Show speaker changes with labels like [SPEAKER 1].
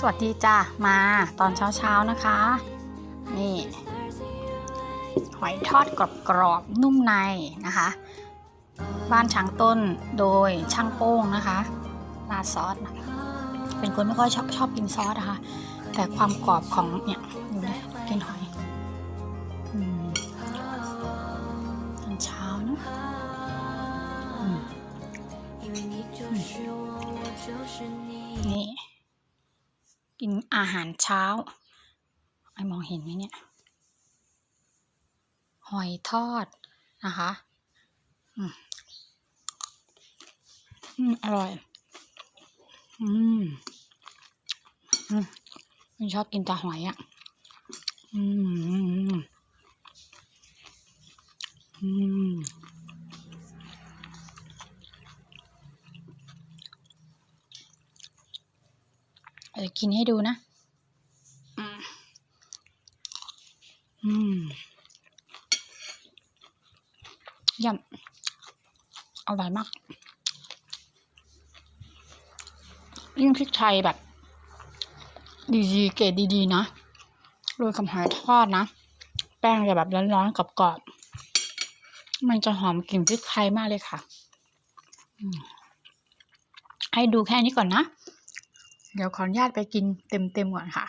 [SPEAKER 1] สวัสดีจ้ามาตอนเช้าๆนะคะ นี่ หอยทอดกรอบๆนุ่มในนะคะ บ้านช้างต้นโดยช่างโป้งนะคะราซอสนะคะเป็นคนไม่ค่อยชอบชอบกินซอสนะคะ แต่ความกรอบของเนี่ยดูเลยกินหอยตอนเช้านะนี่ กินอาหารเช้า ไอมองเห็นไหมเนี่ย หอยทอดนะคะอืมอร่อย อืมอืมชอบกินแต่หอยอะ่ะ อืม อืม เดี๋ยวกินให้ดูนะ อืมอืมเย่ำอร่อยมากยิ่งพริกไทยแบบ ดีๆ เกรดดีๆ นะโรยกับหอยทอดนะ แป้งจะแบบร้อนๆกรอบๆมันจะหอมกลิ่นพริกไทยมากเลยค่ะอืมให้ดูแค่นี้ก่อนนะ เดี๋ยวขออนุญาตไปกินเต็มๆก่อนค่ะ